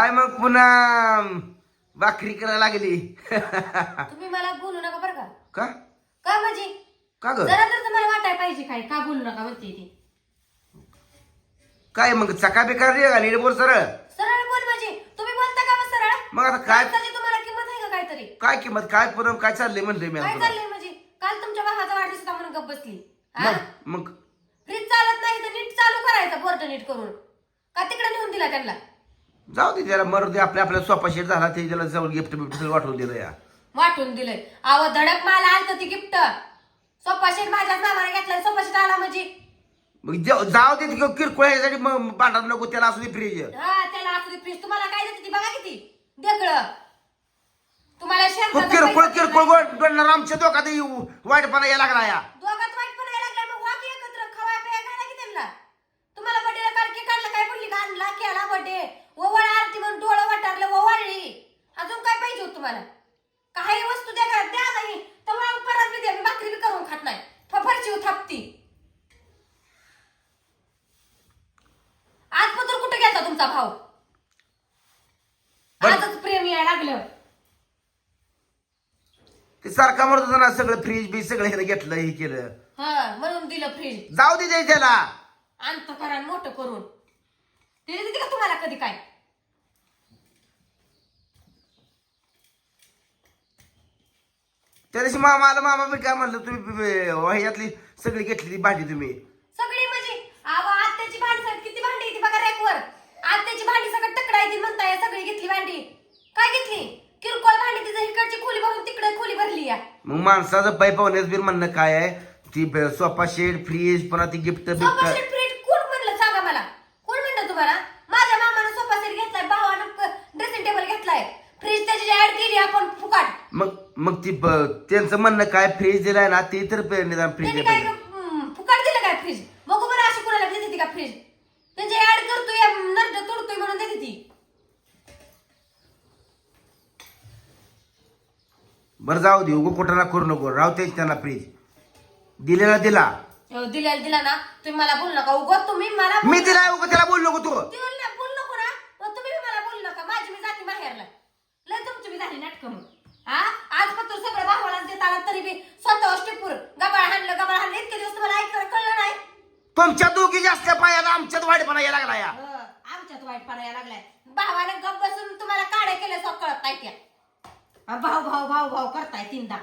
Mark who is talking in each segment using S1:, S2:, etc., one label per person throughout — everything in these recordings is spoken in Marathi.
S1: काय मग पुन्हा भाकरी करायला लागली?
S2: तुम्ही मला बोलू नका बरं का.
S1: का?
S2: का म्हणजे
S1: का ग?
S2: जरा तर तुम्हाला वाटायला पाहिजे काय का बोलू नका म्हणते ती.
S1: काय मग चका बेकार रे आणि बोल सरळ.
S2: सरळ बोल म्हणजे तुम्ही बोलता का मग सरळ?
S1: मग आता काय
S2: माणसाची तुम्हाला किंमत आहे का काहीतरी?
S1: काय किंमत काय पुन्हा काय चाललंय म्हणलंय मी
S2: काय चाललंय म्हणजे काल तुमच्या भावाचा वाढदिवस होता म्हणून गप बसली. हा?
S1: मग मग?
S2: फ्रीज चालत नाही तर नीट चालू करायचं बोर्ड नीट करून. का तिकडे नेऊन दिला त्यांना?
S1: जाऊ दे त्याला मरू दे आपल्या आपल्या सोपा शेट झाला ते त्याला जवळ गिफ्ट बिफ्ट वाटून दिलं या.
S2: वाटून दिलंय. अहो धडक माल आलत ती गिफ्ट सोफा शेट माझ्याच नावाने घेतलाय सोफा शेट आला म्हणजे.
S1: मग जाऊ जाऊ दे किरकोळ ह्यासाठी मग भांडण नको त्याला असू दे फ्रीज
S2: हा त्याला असू दे फ्रीज तुम्हाला काय देते ती बघा किती? देकळ तुम्हाला शेअर
S1: किरकोळ किरकोळ गोड गणणार आमच्या दोघात वाईटपणा यायला लागला या
S2: दोघात वाईट पण यायला लागला मग वाकी एकत्र खवाय पेय घाला की त्यांना तुम्हाला बर्थडेला काल केक काढला काय बोलली का आणला केला बर्थडे ओवळ आरती म्हणून डोळं वाटारलं ओवाळली अजून काय पाहिजे होतं तुम्हाला. काही वस्तू द्या का द्या नाही. तेव्हा परत मी द्या मी भाकरी बी करून खात नाही. फफरची थापती आज पत्र कुठे गेला तुमचा भाऊ?
S1: बरं.
S2: आजच प्रेम यायला लागलं.
S1: ते सारखा म्हणत होता ना सगळं फ्रीज बी सगळं ह्यानं घेतलं हे केलं.
S2: हा म्हणून दिलं फ्रीज
S1: जाऊ दे त्याला.
S2: अंत करा आणि मोठं करून. ते देते का तुम्हाला कधी काय?
S1: त्या दिवशी मामा आला मामा मी काय म्हणलं तुम्ही ह्यातली सगळी घेतली ती भांडी तुम्ही.
S2: सगळी म्हणजे? अहो आत्याची भांडी सगळी किती भांडी येते बघा रॅकवर. आत्याची भांडी सगळं टकडा येते म्हणताय सगळी घेतली भांडी. काय घेतली? किरकोळ भांडी तिचं इकडची खोली भरून तिकडे खोली भरली या.
S1: मग माणसाचं पाय पाहुण्यात बी म्हणणं काय आहे? ती सोफा सेट फ्रीज पुन्हा ती गिफ्ट बिफ्ट
S2: सेट फ्रीज कोण म्हणलं सांगा मला कोण म्हणलं तुम्हाला माझ्या मामानं सोफा सेट घेतलाय भावानं ड्रेसिंग टेबल घेतलाय फ्रीज त्याची ऍड केली आपण फुकाट
S1: मग मग ती ब- त्यांचं म्हणणं काय फ्रीज दिलाय ना ते तर पे- निदान फ्रीज
S2: त्यांनी काय हम्म, फुकाट दिलं काय फ्रीज बघू बरं अशी कोणाला देते ती का फ्रीज त्यांची ऍड करतोय नर्द तोडतोय म्हणून देते ती.
S1: बरं जाऊ दे उगो कुठं ना करू नको. राहू तेच त्यांना फ्रीज दिलेला दिला.
S2: अहो, दिला दिला ना. तुम्ही मला बोलू नका. उगत तुम्ही मला
S1: मी दिला उगो त्याला बोलू नको तू.
S2: ती बोलली ना, बोलू नको ना. मग तुम्ही बी मला बोलू नका. माझी मी जाते माहेरला लय तुमची मी झाली नाटक मग हा? आज फक्त सगळं भावालाच देत आला तरी बी स्वतः टिपूर गबाळ हाणलं गबाळ हाणलं. इतके दिवस तुम्हाला ऐकायला कळलं नाही.
S1: तुमच्या दोघी जास्त पायाला आमच्यात वाईटपणा यायला लागला या.
S2: हं, आमच्यात वाईट पडायला लागलाय. भावाने गप बसून तुम्हाला काढे केले सो कळत नाही त्या. हा, भाऊ भाऊ भाऊ भाऊ करताय तीनदा.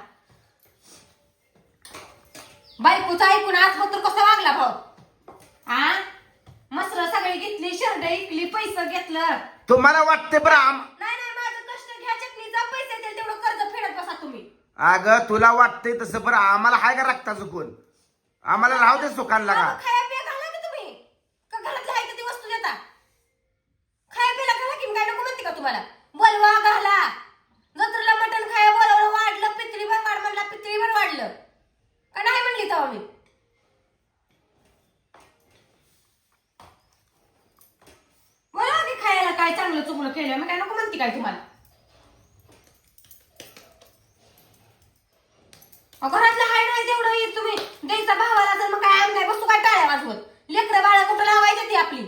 S2: बायकोचं ऐकून आज तर कसा वागला भाऊ? हा मसर सगळी घेतली शर्ट इकली पैसे घेतलं.
S1: तुम्हाला वाटते बरं आम
S2: नाही नाही माझं कष्ट घ्या चटणीचा पैसे देईल तेवढं कर्ज फेडत बसा तुम्ही.
S1: अगं तुला वाटतंय तसं बरं आम्हाला हाय का रक्ता चुकून? आम्हाला राहू दे सुखानला का?
S2: अहो, खाया पिया घाला की तुम्ही? का आहे ती वस्तू देता? खाया पियाला घाला की मी काय नको म्हणते का तुम्हाला? बोलवा घाला. जत्रेला मटण खाया बोलवलं वाढलं पितळी पण वाढ म्हणला पितळी पण वाढलं. का नाही म्हणली तेव्हा मी? बोला की खायला काय चांगलं चुकलं केलं. मी काय नको म्हणते काय तुम्हाला? घरातलं हाय नाही तेवढं येत तुम्ही. द्यायचा भावाला तर मग काय आम्ही काय बसू काय टाळ्या वाजवत? लेकरं बाळा कुठं लावायची ती आपली?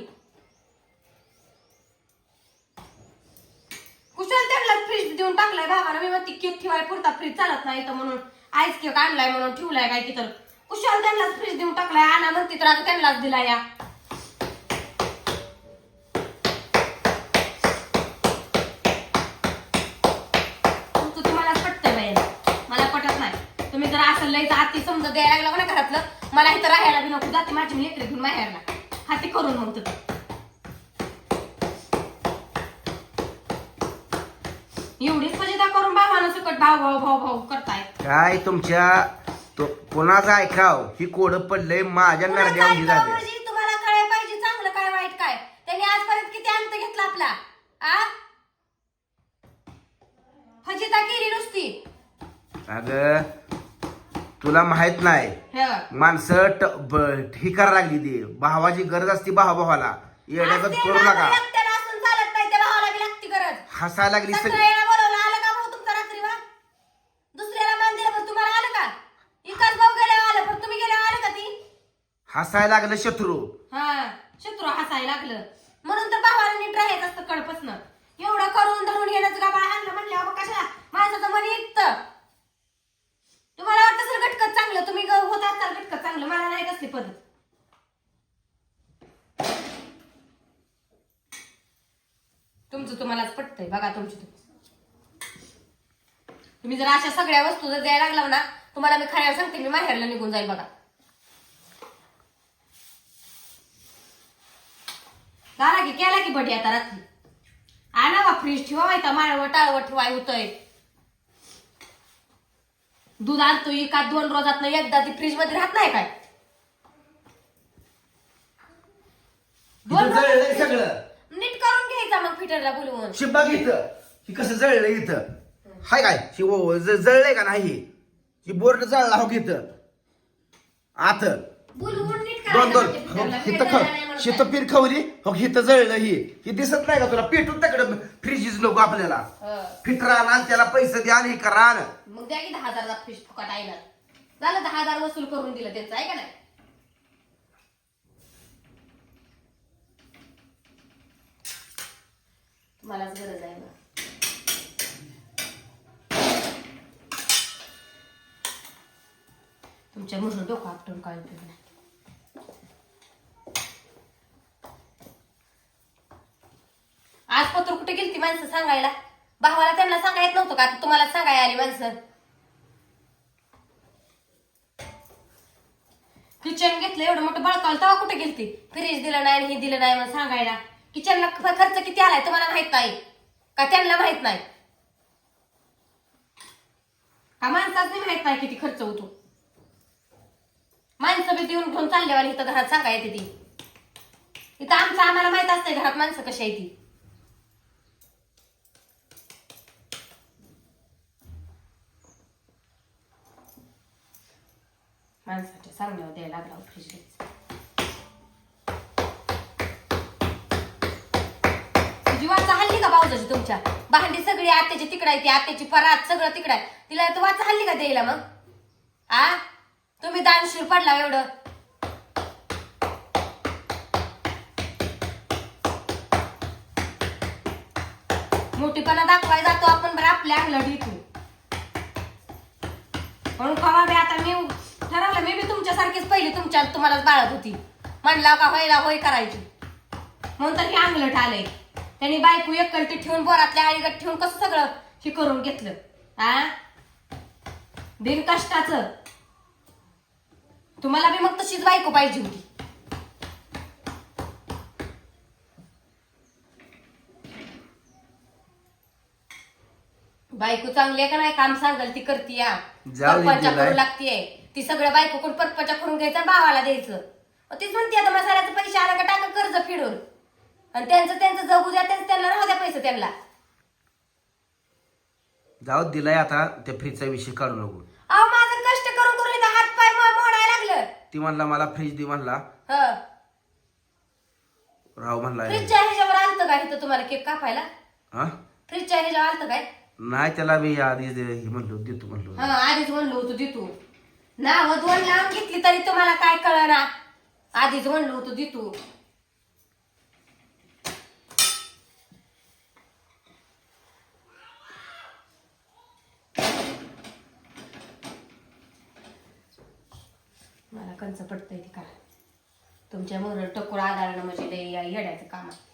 S2: कुशल त्यांना फ्रीज देऊन टाकलाय भावाला. मी म्हणते केक ठेवाय पुरता फ्रीज चालत नाही तर म्हणून. आईस केक आणलाय म्हणून ठेवलाय काय की तर. कुशाल त्यांनाच फ्रीज देऊन टाकलाय. आणा म्हणते तर आता त्यांनाच दिला या तुमचं तुम्हालाच पटतंय बाई मला पटत नाही तुम्ही जर असं लई हाती समजा द्यायला लागला ना घरातलं? मला इथं राहायला बी नको. जाते माझी मी लेकरी घेऊन माहेरला हाती करून मग तिथं एवढीच फजिता करून भावानं सकट भाऊ भाऊ भाऊ भाऊ करताय.
S1: काय तुमच्या तो कोणाचं ऐकाव? ही कोड पडलंय माझ्या
S2: कुणाचं
S1: नरड्यावर
S2: ऐकावं
S1: झाले.
S2: म्हणजे? तुम्हाला कळायला पाहिजे चांगलं काय वाईट काय. त्यांनी आजपर्यंत किती अंत घेतला आपला? आ? फजिता केली नुसती.
S1: अगं तुला माहीत नाही. माणसं ही करा लागली ती. भावाची गरज असती भावा भावाला. येण्यागत करू नका. हसायला लागली सगळी हसायला लागलं शत्रू.
S2: हा शत्रू हसायला लागलं. म्हणून तर भावाला नीट राहायचं असतं कडपसन एवढं करून धरून घेण्याचं का बाळ आणलं म्हणलं कशाला? माझं तर मन येतं मला पद्धत तुमचं तुम्हालाच पटतंय बघा तुमची तुम्ही जर अशा सगळ्या वस्तू जर द्यायला लागला ना तुम्हाला मी खायला सांगते मी माहेरला निघून जाईल बघा. झाला की केला की भटी आता रात्री. आणावा फ्रीज ठेवायचा माळव टाळव ठेवाय होतय दूध आणतो एका दोन रोजात एकदा ती फ्रीजमध्ये राहत नाही काय?
S1: इथं जळलंय सगळं.
S2: नीट करून घ्यायचा मग फिटरला बोलवून.
S1: शिंबा इथं. ही कसं जळलंय इथं. हाय काय? ही ज- जळलंय का नाही ही? बोर्ड जळला हो की इथं. आत.
S2: बोलवून नीट
S1: दोन दोन
S2: करायचं
S1: हो,
S2: म्हणजे
S1: हिथं
S2: फिटरला नाही
S1: ख
S2: म्हणत
S1: शित पिरखवली हो हिथं जळलं ही. ही दिसत नाही का तुला? पेटून तिकडं फ्रीजीच नको आपल्याला.
S2: हं.
S1: फिटर आण त्याला पैसे द्या आणि हे करा आण
S2: मग द्या की दहा हजारचा फिश फुकट ना झालं दहा हजार वसूल करून दिलं त्यांचं आहे का नाही? मलाच गरज आहे ना. तुमच्या म्हणून डोकं आपटून काय उपयोग नाही. आज पत्र कुठे गेली ती माणसं सांगायला? भावाला त्यांना सांगा येत नव्हतं का? आता तुम्हाला सांगायला आली माणसं. किचन घेतलं एवढं मोठं बळकावलं तेव्हा कुठे गेलती? फ्रीज दिलं नाही आणि हे दिलं नाही मग सांगायला. किचनला खर्च किती आलाय तुम्हाला माहीत नाही. का त्यांना माहीत नाही? का माणसाच नाही माहीत नाही किती खर्च होतो? माणसं बी देऊन घेऊन चालल्यावर इथं घरात सांगा येते ती. इथं आमचं आम्हाला माहीत असतंय घरात माणसं कशी आहे ती. माणसाच्या सांगण्यावर द्यायला लागला फ्रीज हल्ली तुमच्या. भांडी सगळी आत्याची तिकडं आहे ती आत्याची परात सगळं तिकडं आहे. तिला तू वाचा हल्ली का द्यायला मग? आ? तुम्ही दानशूर पडला एवढं. मोठीपणा दाखवाय जातो आपण बरं आपल्या अंगलट इथून म्हणून कवा बी आता मी ठरवलं मी बी तुमच्यासारखीच पहिली तुमच्या तुम्हालाच बाळत होती म्हणला का होयला होय करायची. म्हणून तर हे अंगलट आलंय. त्यांनी बायको एकलटी ठेवून बोरातल्या आळीगट ठेवून कसं सगळं हे करून घेतलं? हा बिन कष्टाचं. तुम्हाला बी मग तशीच बायको पाहिजे होती. बायको चांगली आहे का नाही? काम सांगाल ती करते या. परपंचा. करू लागतीये. ती सगळं बायको कोण परपंचा करून घ्यायचं भावाला द्यायचं. तीच म्हणते आता मसाल्याचे पैसे आला का टाका कर्ज फिडून. आणि त्यांचं त्यांचं जगू द्या त्यांचं त्यांना राहू द्या पैसे त्यांना.
S1: जाऊ दिलाय आता त्या फ्रीजचा विषय काढू नको.
S2: अहो माझं कष्ट करून करून इथं हात पाय मो- मोडायला लागलं.
S1: ती म्हणला मला फ्रीज दे म्हणला.
S2: हं.
S1: राव म्हणला
S2: फ्रीजच्या ह्याच्यावर आलतं का इथं तुम्हाला केक कापायला?
S1: हा?
S2: फ्रीजच्या ह्याच्यावर आलतं काय?
S1: नाही त्याला मी आधीच दे- हे म्हणलो देतो म्हणलो.
S2: हा आधीच म्हणलो होतो देतो. नाव दोन लावून घेतली तरी तुम्हाला काय कळना. आधीच म्हणलो होतो देतो. कंच पडतंय ते काय? तुमच्या मोर टकोर आधारणं म्हणजे लय येड्याचं काम आहे.